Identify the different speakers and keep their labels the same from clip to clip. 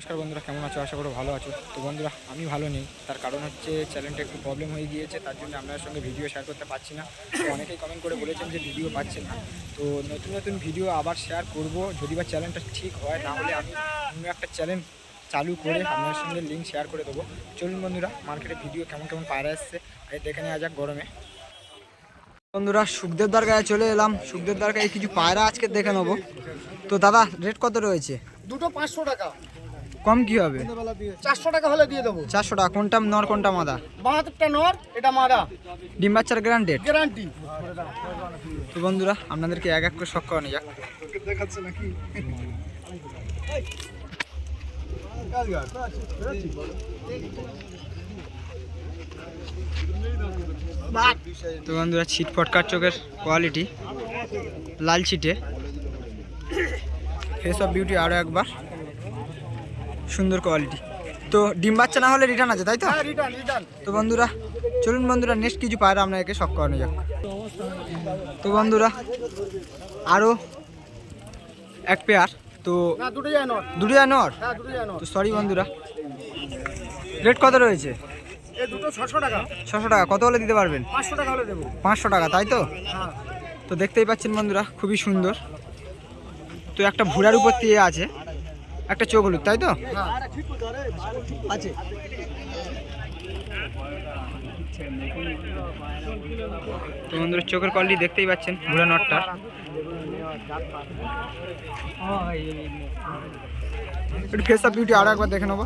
Speaker 1: নমস্কার বন্ধুরা, কেমন আছো? আশা করো ভালো আছো। তো বন্ধুরা, আমি ভালো নেই। তার কারণ হচ্ছে চ্যানেলটা একটু প্রবলেম হয়ে গিয়েছে, তার জন্য আপনার সঙ্গে ভিডিও শেয়ার করতে পারছি না। তো অনেকেই কমেন্ট করে বলেছেন যে ভিডিও পাচ্ছেন না। তো নতুন নতুন ভিডিও আবার শেয়ার করব। যদি বা চ্যানেলটা ঠিক হয় তাহলে আমি অন্য একটা চ্যানেল চালু করে আপনার সঙ্গে লিঙ্ক শেয়ার করে দেবো। চলুন বন্ধুরা মার্কেটে ভিডিও কেমন কেমন পায়রা এসছে আর দেখে নেওয়া যাক গরমে। বন্ধুরা, সুখদেব দরগায় চলে এলাম। সুখদেব দরগায় কিছু পায়রা আজকে দেখে নেব। তো দাদা রেট কত রয়েছে?
Speaker 2: দুটো পাঁচশো টাকা।
Speaker 1: কম কি হবে?
Speaker 2: চারশো টাকা হলে দিয়ে দেবো।
Speaker 1: চারশো টাকা কোনটা নর কোনটা মাদা?
Speaker 2: বাহাত্তরটা নর এটা মাদা।
Speaker 1: ডিম বাচ্চার গ্রান্ডেড
Speaker 2: গ্যারান্টি
Speaker 1: তো বন্ধুরা আপনাদেরকে এক এক করে শখ করানো যাক।
Speaker 2: দেখাচ্ছে নাকি
Speaker 1: তো বন্ধুরা ছিট ফটকার চোখের কোয়ালিটি লাল ছিটে। ফেস অফ বিউটি আরও একবার। সুন্দর কোয়ালিটি তো ডিম বাচ্চা না হলে রিটার্ন আছে তাই তো?
Speaker 2: হ্যাঁ
Speaker 1: তো বন্ধুরা চলুন বন্ধুরা নেক্সট কিছু পায়রা আপনাকে শখ করানো যাক। তো বন্ধুরা আরও এক পেয়ার তো
Speaker 2: দুটো নর হ্যাঁ
Speaker 1: তো সরি বন্ধুরা। রেট কত রয়েছে?
Speaker 2: ছশো টাকা।
Speaker 1: কত হলে দিতে পারবেন?
Speaker 2: টাকা
Speaker 1: পাঁচশো টাকা তাই তো?
Speaker 2: হ্যাঁ।
Speaker 1: তো দেখতেই পাচ্ছেন বন্ধুরা খুবই সুন্দর। তো একটা ভুড়ার উপর দিয়ে আছে। একটা চোখ হলুদ তাই তো?
Speaker 2: আছে।
Speaker 1: তো বন্ধুরা চোখের কোয়ালিটি দেখতেই পাচ্ছেন ভুড়া নটটা। একটু ফেস অফ বিউটি আরও একবার দেখে নেব।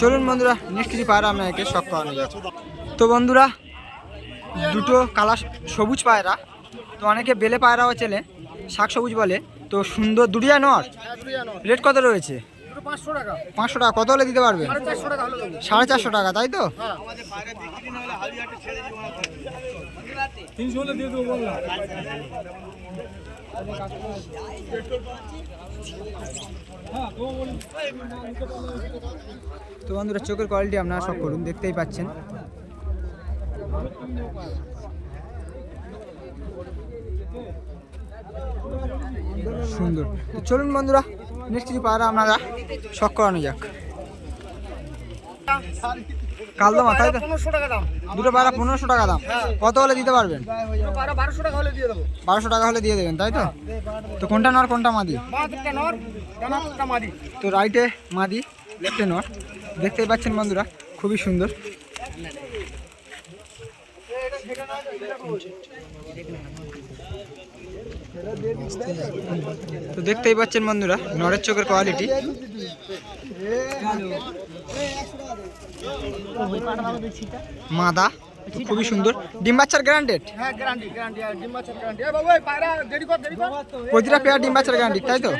Speaker 1: চলুন বন্ধুরা নেক্সট কিছু পায়রা আপনাকে শখ করানো যাক। তো বন্ধুরা দুটো কালা সবুজ পায়রা। তো অনেকে বেলে পায়রাও চেলে শাক সবুজ বলে। তো সুন্দর দুটিয়া নট রেট কত রয়েছে?
Speaker 2: পাঁচশো টাকা।
Speaker 1: কত হলে দিতে পারবে?
Speaker 2: সাড়ে চারশো টাকা হলে দেবো
Speaker 1: সাড়ে চারশো টাকা তাই তো
Speaker 2: হ্যাঁ
Speaker 1: তো বন্ধুরা চোখের কোয়ালিটি আপনারা সব করুন দেখতেই পাচ্ছেন। সুন্দর। তো চলুন বন্ধুরা নেক্সট কিছু পায়রা আপনারা শখ করানো যাক। কালদমা তাই তো? দুটো পায়রা পনেরোশো টাকা দাম। কত হলে দিতে পারবেন?
Speaker 2: বারোশো টাকা হলে দিয়ে
Speaker 1: দেবেন, তাই তো? তো কোনটা নর, কোনটা মাদি? তো রাইটে মাদি নর। দেখতেই পাচ্ছেন বন্ধুরা, খুবই সুন্দর। তো দেখতেই পাচ্ছেন বন্ধুরা নরের চোখের কোয়ালিটি মাদা খুবই সুন্দর। ডিম বাচ্চার গ্যারান্টেড
Speaker 2: হ্যাঁ
Speaker 1: প্রতিটা পেয়ার ডিম বাচ্চার গ্যারান্টি তাই তো?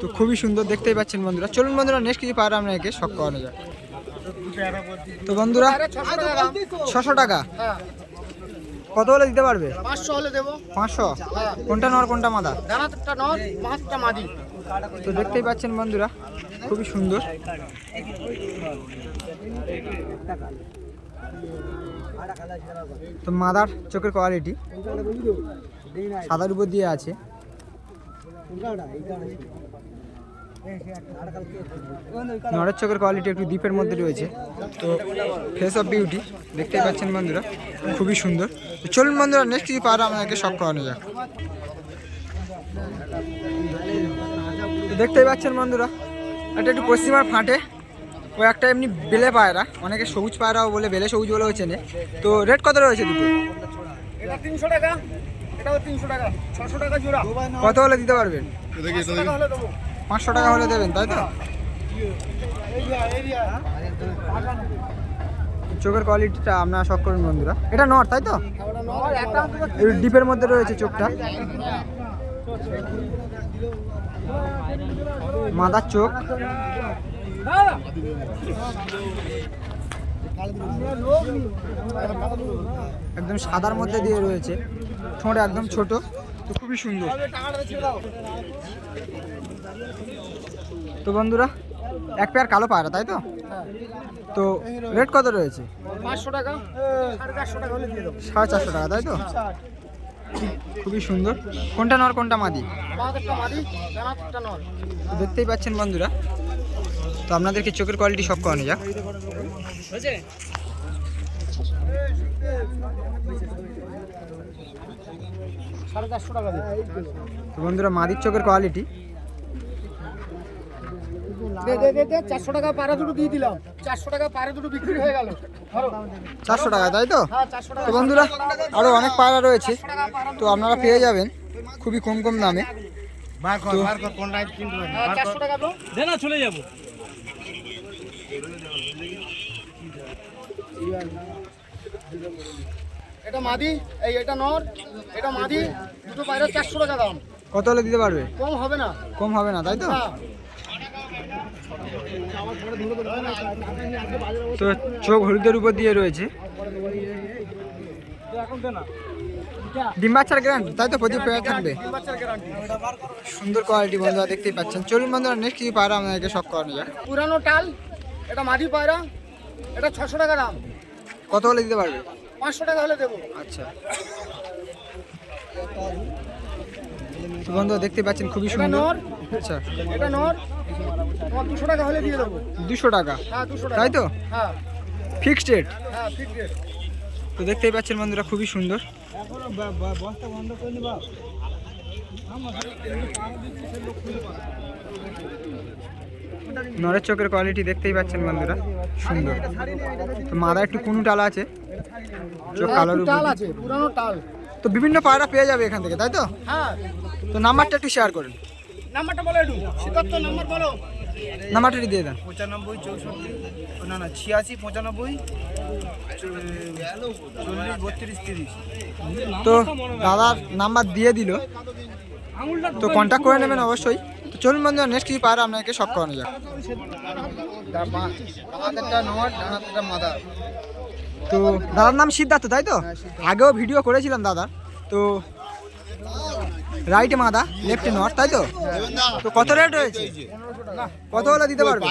Speaker 1: তো খুবই সুন্দর দেখতেই পাচ্ছেন বন্ধুরা। চলুন বন্ধুরা নেক্সট কিছু পায়রা আপনাকে শখ করানো যায় তো বন্ধুরা
Speaker 2: ছশো টাকা। দাম
Speaker 1: ছশো টাকা।
Speaker 2: হ্যাঁ।
Speaker 1: কত হলে দিতে পারবে?
Speaker 2: পাঁচশো হলে দেবো।
Speaker 1: পাঁচশো? কোনটা নর কোনটা মাদা?
Speaker 2: নর বাহাত্তরটা মাদি।
Speaker 1: তো দেখতেই পাচ্ছেন বন্ধুরা খুবই সুন্দর। তো মাদার চোখের কোয়ালিটি সাদার উপর দিয়ে আছে। নরের চোখের কোয়ালিটি একটু দ্বীপের মধ্যে রয়েছে। তো ফেস অফ বিউটি দেখতেই পাচ্ছেন বন্ধুরা খুবই সুন্দর। চলুন বন্ধুরা নেক্সট কিছু পারা আমাদেরকে শখ করানো যাক দেখতেই পাচ্ছেন বন্ধুরা এটা একটু পশ্চিমার ফাঁটে ও একটা এমনি বেলে পায়রা অনেকে সবুজ পায়রাও বলে বেলে সবুজ বলেও চেনে। তো রেট কত রয়েছে দুটো?
Speaker 2: এটা তিনশো টাকা এটাও তিনশো টাকা ছশো টাকা জোড়া।
Speaker 1: কত হলে দিতে পারবেন?
Speaker 2: পাঁচশো টাকা হলে
Speaker 1: দেবেন, তাই তো? চোখের কোয়ালিটিটা আপনারা শখ করুন বন্ধুরা। এটা নর, তাই তো? ডিপের মধ্যে রয়েছে চোখটা। মাদার চোখ। একদম সাদার মধ্যে দিয়ে রয়েছে। ঠোঁট একদম ছোট। তো খুবই সুন্দর। তো বন্ধুরা এক পেয়ার কালো পায়রা তাই তো? তো রেট কত রয়েছে?
Speaker 2: পাঁচশো টাকা। সাড়ে চারশো টাকা
Speaker 1: তাই তো? খুবই সুন্দর। কোনটা নর কোনটা মাদি? দেখতেই পাচ্ছেন বন্ধুরা। তো আপনাদেরকে চোখের কোয়ালিটি সব করানো যাক। তো বন্ধুরা মাদির চোখের কোয়ালিটি
Speaker 2: দে দে দে দে চারশো টাকা পাড়া দুটো দিয়ে দিলাম। চারশো টাকা পাড়া দুটো বিক্রি হয়ে গেল।
Speaker 1: চারশো টাকা তাই তো?
Speaker 2: হ্যাঁ চারশো টাকা।
Speaker 1: তো বন্ধুরা আরও অনেক পায়রা রয়েছে। তো আপনারা পেয়ে যাবেন খুবই কম কম দামে।
Speaker 2: বার কর বার কর কোন লাইট কিনতে পারি চারশো টাকা দাও।
Speaker 3: দে না চলে যাব।
Speaker 2: এটা মাদি এই এটা নর এটা মাদি দুটো চারশো টাকা দাম।
Speaker 1: কত হলে দিতে পারবে?
Speaker 2: কম হবে না।
Speaker 1: কম হবে না তাই তো?
Speaker 2: না
Speaker 1: তো চোখ হলুদের উপর দিয়ে রয়েছে। ডিম বাচ্চার গ্যারান্টি তাই তো প্রদীপ পেয়ার থাকবে। সুন্দর কোয়ালিটি বন্ধুরা দেখতেই পাচ্ছেন। চলুন বন্ধুরা নেক্সট কিছু পায়রা আপনাদেরকে সব করানো যাক?
Speaker 2: পুরানো টাল এটা মাদি পায়রা এটা ছশো টাকা দাম।
Speaker 1: কত হলে দিতে পারবে?
Speaker 2: পাঁচশো টাকা হলে দেবো।
Speaker 1: আচ্ছা। বন্ধুরা দেখতে পাচ্ছেন খুবই সুন্দর। আচ্ছা।
Speaker 2: এটা নর। তোমার দুশো টাকা হলে দিয়ে দেবো।
Speaker 1: দুশো টাকা?
Speaker 2: হ্যাঁ দুশো টাকা।
Speaker 1: তাই তো?
Speaker 2: হ্যাঁ।
Speaker 1: ফিক্সড রেট
Speaker 2: হ্যাঁ ঠিক রেট
Speaker 1: তো দেখতেই পাচ্ছেন বন্ধুরা খুবই সুন্দর। নরের চোখের কোয়ালিটি দেখতেই পাচ্ছেন বন্ধুরা সুন্দর। তো মাথা একটু কুনু টালা আছে? চোখ কালোর উপর।
Speaker 2: টাল আছে পুরানো টাল।
Speaker 1: তো বিভিন্ন পায়রা পেয়ে যাবে এখান থেকে তাই তো?
Speaker 2: হ্যাঁ।
Speaker 1: তো নাম্বারটা একটু শেয়ার করেন।
Speaker 2: নাম্বারটা বলো একটু। সিদ্ধার্থ নাম্বার বলো।
Speaker 1: নাম্বারটা দিয়ে দেন।
Speaker 4: পঁচানব্বই চৌষট্টি না না ছিয়াশি পঁচানব্বই চল্লিশ বত্রিশ তিরিশ।
Speaker 1: তো দাদার নাম্বার দিয়ে দিল। তো কন্ট্যাক্ট করে নেবেন অবশ্যই। তো চলুন বন্ধুরা নেক্সট কি পায়রা আপনাকে সব করানো যাক। তো দাদার নাম সিদ্ধার্থ তাই তো? আগেও ভিডিও করেছিলাম দাদার। তো রাইটে মাদা? লেফটে নর্থ তাই তো? তো কত রেট রয়েছে? কত হলে দিতে পারবে?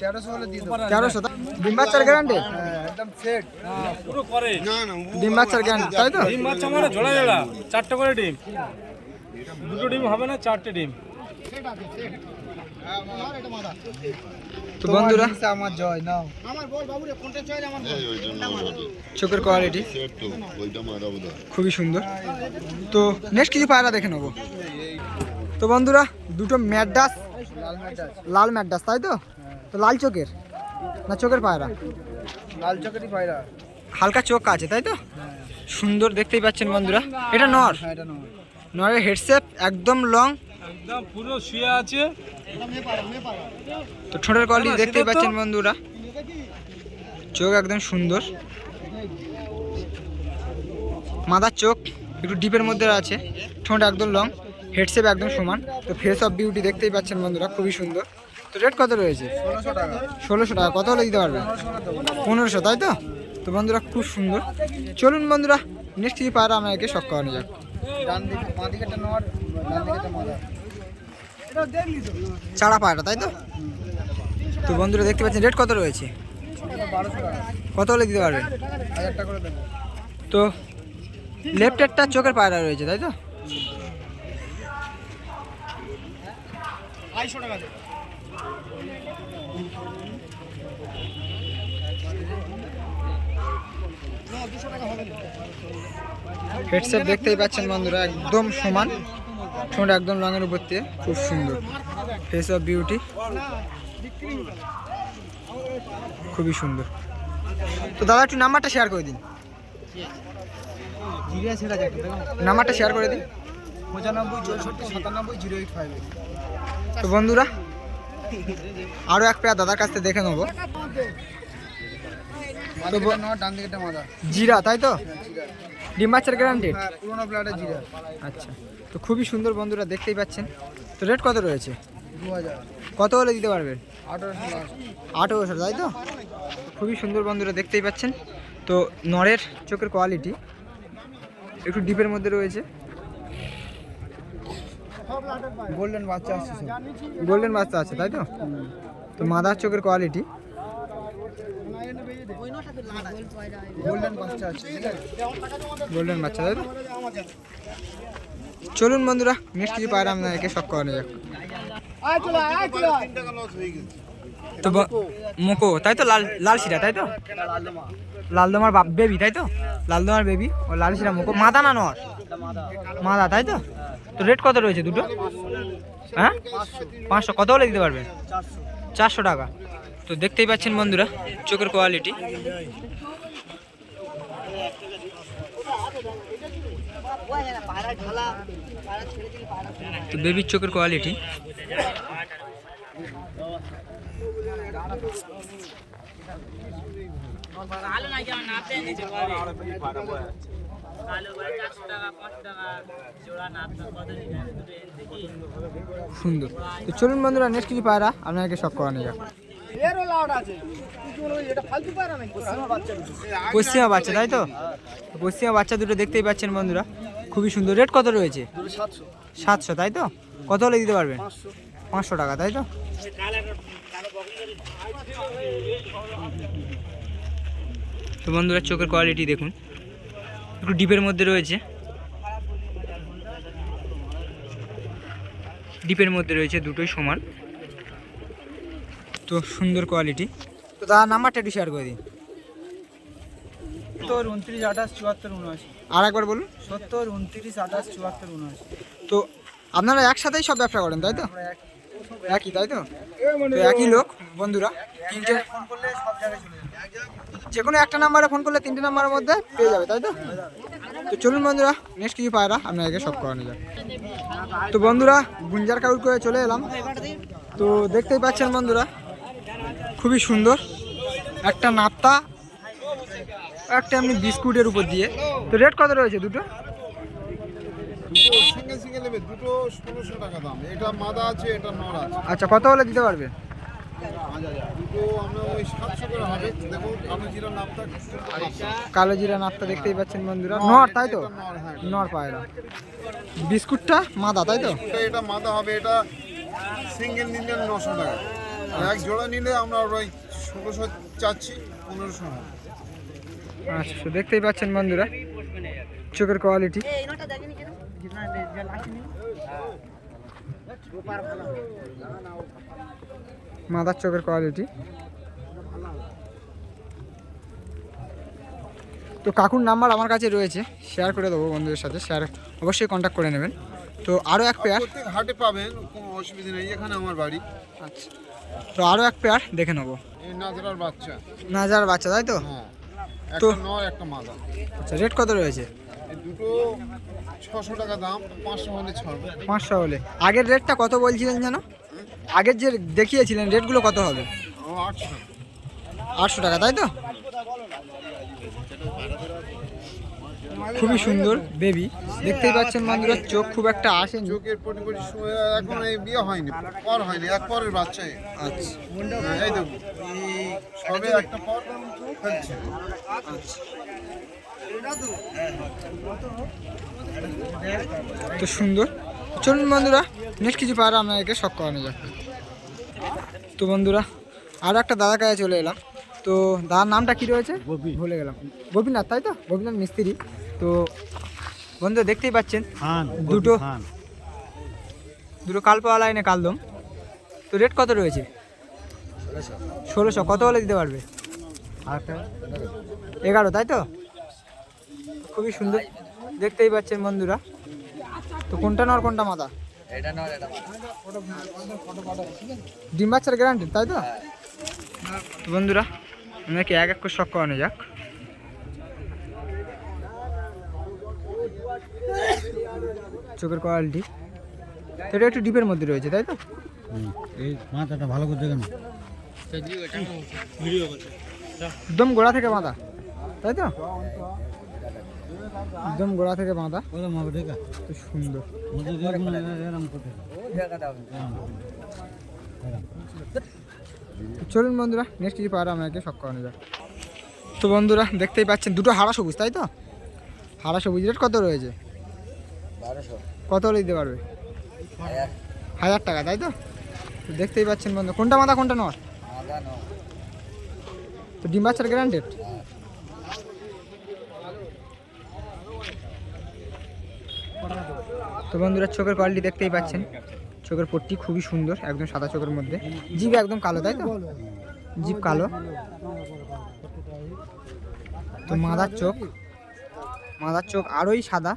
Speaker 4: তেরোশো হলে দিয়ে দেবো
Speaker 1: তেরোশো ডিম বাচ্চার গ্যারান্টি
Speaker 4: হ্যাঁ, একদম সেট
Speaker 3: পুরো করে।
Speaker 1: ডিম বাচ্চার গ্যারান্টি তাই তো?
Speaker 3: ডিম বাচ্চা মানে ঝোলা ঝোলা চারটে করে ডিম। দুটো ডিম হবে না চারটে ডিম।
Speaker 1: তো বন্ধুরা
Speaker 4: আমার জয় নাও।
Speaker 2: আমার বল বাবু রে কোনটা চাই আমার
Speaker 1: চোখের কোয়ালিটি খুবই সুন্দর। তো নেক্সট কিছু পায়রা দেখে নেব। তো বন্ধুরা দুটো ম্যাডাস
Speaker 4: লাল
Speaker 1: ম্যাডাস তাই তো? তো লাল চোখের না চোখের পায়রা?
Speaker 4: লাল চকেরই পায়রা।
Speaker 1: হালকা চোখ আছে তাই তো? সুন্দর দেখতেই পাচ্ছেন বন্ধুরা। এটা নর।
Speaker 4: হ্যাঁ
Speaker 1: নরের হেডসেপ একদম লং
Speaker 3: একদম পুরো শুয়ে আছে।
Speaker 1: তো ঠোঁটের কোয়ালিটি দেখতেই পাচ্ছেন বন্ধুরা। চোখ একদম সুন্দর। মাদার চোখ একটু ডিপের মধ্যে আছে। ঠোঁট একদম লং হেডসেপ একদম সমান। তো ফেস অফ বিউটি দেখতেই পাচ্ছেন বন্ধুরা খুবই সুন্দর। তো রেট কত রয়েছে?
Speaker 4: ষোলোশো টাকা।
Speaker 1: কত হলে দিতে পারবে পনেরোশো তাই তো? তো বন্ধুরা খুব সুন্দর। চলুন বন্ধুরা নেক্সট কিছু পায়রা আমাকে শখ করানো যাক।
Speaker 4: ডান দিকে বাঁ ডান
Speaker 1: চারা পায়রা তাই তো? তো বন্ধুরা দেখতে পাচ্ছেন রেট কত রয়েছে? কত হলে দিতে পারবেন? তো লেফট চোখের পায়রা রয়েছে তাই তো?
Speaker 2: টাকা হবে
Speaker 1: হেডসেট দেখতেই পাচ্ছেন বন্ধুরা একদম সমান। ঠোঁট একদম রঙের উপর দিয়ে খুব সুন্দর। ফেস অফ বিউটি খুবই সুন্দর। তো দাদা একটু নাম্বারটা শেয়ার করে দিন। নাম্বারটা শেয়ার করে দিন।
Speaker 4: পঁচানব্বই চৌষট্টি সাতানব্বই জিরো এইট ফাইভ
Speaker 1: তো বন্ধুরা আরও এক পেয়ার দাদার কাছ থেকে দেখে নেব। জিরা তাই তো? ডিম বাচ্চার গ্যারান্টেড
Speaker 4: হ্যাঁ পুরোনো জিরা।
Speaker 1: আচ্ছা তো খুবই সুন্দর বন্ধুরা দেখতেই পাচ্ছেন। তো রেট কত রয়েছে? কত হলে দিতে পারবেন?
Speaker 4: আঠারোশো লাস্ট
Speaker 1: আঠেরোশো তাই তো? খুবই সুন্দর বন্ধুরা দেখতেই পাচ্ছেন। তো নরের চোখের কোয়ালিটি একটু ডিপের মধ্যে রয়েছে।
Speaker 4: গোল্ডেন বাচ্চা আছে
Speaker 1: গোল্ডেন বাচ্চা আছে তাই তো? তো মাদার চোখের কোয়ালিটি
Speaker 4: গোল্ডেন বাচ্চা আছে।
Speaker 1: গোল্ডেন বাচ্চা তাই চলুন বন্ধুরা নেক্সট কিছু পায়রা আপনাদেরকে শখ করানো যাক। তো মোকো তাই তো? লাল লাল শিরা তাই তো? লালদমার বাপ বেবি তাই তো? লালদমার বেবি ও লাল শিরা মোকো। মাদা না নর মাদা তাই তো? তো রেট কত রয়েছে দুটো? হ্যাঁ? পাঁচশো। কত হলে দিতে পারবেন চারশো টাকা। তো দেখতেই পাচ্ছেন বন্ধুরা, চোখের কোয়ালিটি তো বেবির চোখের কোয়ালিটি সুন্দর। চলুন বন্ধুরা নেক্সট কিছু পায়রা আপনাকে সব করানো যাক।
Speaker 2: এরও লাউড আছে। তুই কি বলবি, এটা ফালতু পায়রা নাকি? বাচ্চা
Speaker 1: পশ্চিমা বাচ্চা তাই তো? পশ্চিমা বাচ্চা দুটো দেখতেই পাচ্ছেন বন্ধুরা। খুবই সুন্দর। রেট কত রয়েছে?
Speaker 2: সাতশো।
Speaker 1: সাতশো তাই তো? কত হলে দিতে পারবেন পাঁচশো। টাকা তাই তো? তো বন্ধুরা চোখের কোয়ালিটি দেখুন। একটু ডিপের মধ্যে রয়েছে। ডিপের মধ্যে রয়েছে দুটোই সমান। তো সুন্দর কোয়ালিটি তো তার নাম্বারটা একটু শেয়ার করে দিন।
Speaker 4: সত্তর উনত্রিশ আঠাশ চুয়াত্তর উনআশি।
Speaker 1: আর একবার বলুন।
Speaker 4: সত্তর উনত্রিশ আঠাশ চুয়াত্তর উনআশি।
Speaker 1: তো আপনারা একসাথেই সব ব্যবসা করেন তাই তো? একই তাই তো? তো একই লোক বন্ধুরা তিনটে।
Speaker 4: যাবে
Speaker 1: যে কোনো একটা নাম্বারে ফোন করলে তিনটে নাম্বারের মধ্যে পেয়ে যাবে তাই তো? তো চলুন বন্ধুরা নেক্সট কিছু পায়রা আপনাদেরকে সব করানো যায় তো বন্ধুরা গুঞ্জার কাউর করে চলে এলাম। তো দেখতেই পাচ্ছেন বন্ধুরা খুবই সুন্দর। একটা নাপ্তা, একটা এমনি বিস্কুটের উপর দিয়ে। তো রেট কত রয়েছে দুটো? আচ্ছা কত হলে দিতে পারবে? কালো জিরা নাপ্তা দেখতেই পাচ্ছেন বন্ধুরা। নর, তাই তো?
Speaker 5: নর
Speaker 1: পায়রা। বিস্কুটটা মাদা, তাই তো?
Speaker 5: এটা মাদা হবে, এটা সিঙ্গেল নিলে নশো টাকা। এক জোড়া নিলে আমরা ওই ষোলোশো চাচ্ছি পনেরোশো
Speaker 1: আচ্ছা তো দেখতেই পাচ্ছেন বন্ধুরা চোখের কোয়ালিটি মাদার চোখের কোয়ালিটি তো কাকুর নাম্বার আমার কাছে রয়েছে শেয়ার করে দেবো বন্ধুদের সাথে শেয়ার অবশ্যই কন্ট্যাক্ট করে নেবেন। তো আরও এক পেয়ার
Speaker 5: প্রত্যেক হাটে পাবেন কোনো অসুবিধা নেই এখানে আমার বাড়ি।
Speaker 1: আচ্ছা। তো আরও এক পেয়ার দেখে নেব।
Speaker 5: নাজরার বাচ্চা।
Speaker 1: নাজার বাচ্চা তাই তো?
Speaker 5: হ্যাঁ।
Speaker 1: তো-
Speaker 5: একটা মাদা
Speaker 1: আচ্ছা রেট কত রয়েছে?
Speaker 5: দুটো ছশো টাকা দাম পাঁচশো হলে ছাড়বো।
Speaker 1: পাঁচশো হলে। আগের রেটটা কত বলছিলেন যেন? আগের যে দেখিয়েছিলেন রেটগুলো কত হবে?
Speaker 5: আটশো টাকা
Speaker 1: তাই তো? খুবই সুন্দর বেবি। দেখতেই পাচ্ছেন বন্ধুরা চোখ খুব একটা আসেনি।
Speaker 5: চোখের পটি এখন এই বিয়ে হয়নি পর হয়নি এক পরের বাচ্চা
Speaker 1: আচ্ছা।
Speaker 5: এই দেখুন এই সবে একটা পর ফেলছে।
Speaker 1: তো সুন্দর। চলুন বন্ধুরা নেক্সট কিছু পারা আপনাদেরকে শখ করানো যাক। তো বন্ধুরা আরও একটা দাদা কাছে চলে এলাম। তো দাদার নামটা কি রয়েছে? ভুলে গেলাম। গোপীনাথ তাই তো? গোপীনাথ মিস্ত্রি। তো বন্ধুরা দেখতেই পাচ্ছেন দুটো দুটো কালপাওয়া লাইনে কালদম। তো রেট কত রয়েছে? ষোলোশো কত হলে দিতে পারবে? এগারো তাই তো? খুবই সুন্দর দেখতেই পাচ্ছেন বন্ধুরা। তো কোনটা নর কোনটা মাথা? ডিম বাচ্চার গ্যারান্টি তাই তো? তো বন্ধুরা আমাকে এক এক করে শখ করানো যাক? চোখের কোয়ালিটি এটা একটু ডিপের মধ্যে রয়েছে তাই তো?
Speaker 4: এই মাথাটা ভালো করে দেখেন।
Speaker 1: একদম গোড়া থেকে বাঁধা তাই তো? একদম গোড়া থেকে বাঁধা। সুন্দর। চলুন বন্ধুরা নেক্সট কিছু পাওয়ার আমাকে শখ করানো যাক। তো বন্ধুরা দেখতেই পাচ্ছেন দুটো হারা সবুজ তাই তো? হারা সবুজ রেট কত রয়েছে? কত হলে দিতে পারবে? হাজার। টাকা তাই তো? দেখতেই পাচ্ছেন বন্ধু কোনটা মাথা কোনটা নর তো ডিম বাচ্চার গ্যারান্টেড তো বন্ধুরা চোখের কোয়ালিটি দেখতেই পাচ্ছেন। চোখের পট্টি খুবই সুন্দর একদম সাদা চোখের মধ্যে। জিভ একদম কালো তাই তো? জিভ কালো। তো মাদার চোখ মাদার চোখ আরোই সাদা।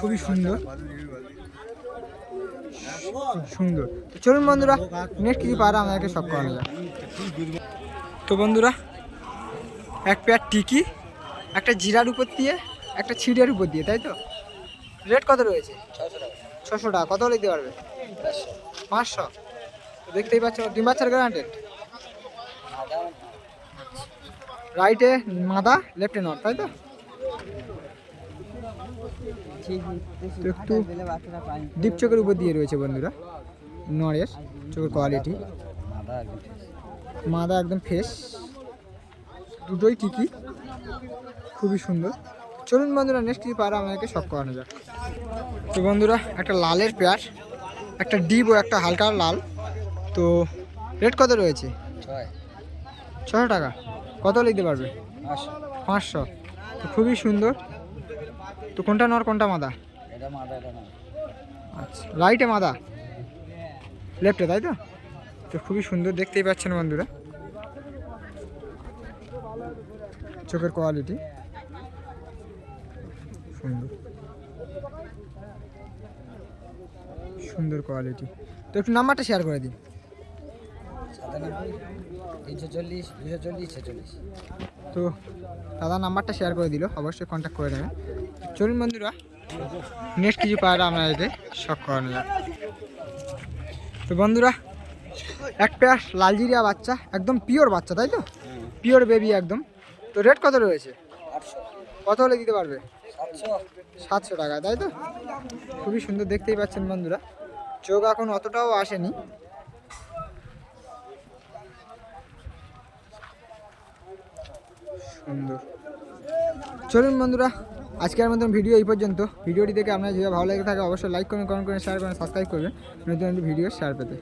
Speaker 1: খুবই সুন্দর। সুন্দর। তো চলুন বন্ধুরা নেক্সট কিছু পারা আমাদেরকে সব যাক। তো বন্ধুরা এক পেয়ার টিকি একটা জিরার উপর দিয়ে একটা ছিড়ের উপর দিয়ে তাই তো? রেট কত রয়েছে? ছশো টাকা। কত হলে দিতে পারবে? পাঁচশো। দেখতেই পাচ্ছ, ডিম বাচ্চার গ্যারান্টেড রাইটে মাদা লেফটে নট তাই তো? একটু ডিপ চোখের উপর দিয়ে রয়েছে বন্ধুরা, নরের চোখের কোয়ালিটি মাদা একদম ফ্রেশ দুটোই ঠিকই, খুবই সুন্দর। চলুন বন্ধুরা নেক্সট কিছু পারা আমাদেরকে সব করানো যাক। তো বন্ধুরা, একটা লালের পেয়ার, একটা ডিপ ও একটা হালকা লাল। তো রেট কত রয়েছে? ছশো টাকা। কত লিখতে পারবে? পাঁচশো। তো খুবই সুন্দর। তো কোনটা নর কোনটা মাদা। আচ্ছা রাইটে মাদা? লেফটে তাই তো? তো খুবই সুন্দর দেখতেই পাচ্ছেন বন্ধুরা। চোখের কোয়ালিটি। সুন্দর। সুন্দর কোয়ালিটি। তো একটু নাম্বারটা শেয়ার করে দিন।
Speaker 4: তিনশো চল্লিশ দুশো চল্লিশ ছেচল্লিশ।
Speaker 1: তো দাদা নাম্বারটা শেয়ার করে দিল অবশ্যই কন্ট্যাক্ট করে নেবেন। চলুন বন্ধুরা নেক্সট কিছু পায়রা আপনাদেরকে শখ করানো যাক। তো বন্ধুরা এক পেয়ার লালজিরিয়া বাচ্চা একদম পিওর বাচ্চা তাই তো? পিওর বেবি একদম। তো রেট কত রয়েছে? কত হলে দিতে পারবে? সাতশো টাকা তাই তো? খুবই সুন্দর দেখতেই পাচ্ছেন বন্ধুরা। চোখ এখন অতটাও আসেনি। সুন্দর। চলুন বন্ধুরা, আজকের মতন ভিডিও এই পর্যন্ত। ভিডিওটি দেখে আপনার যদি ভালো লেগে থাকে, অবশ্যই লাইক করুন কমেন্ট করুন শেয়ার করুন সাবস্ক্রাইব করবেন। নতুন নতুন ভিডিও শেয়ার পেতে।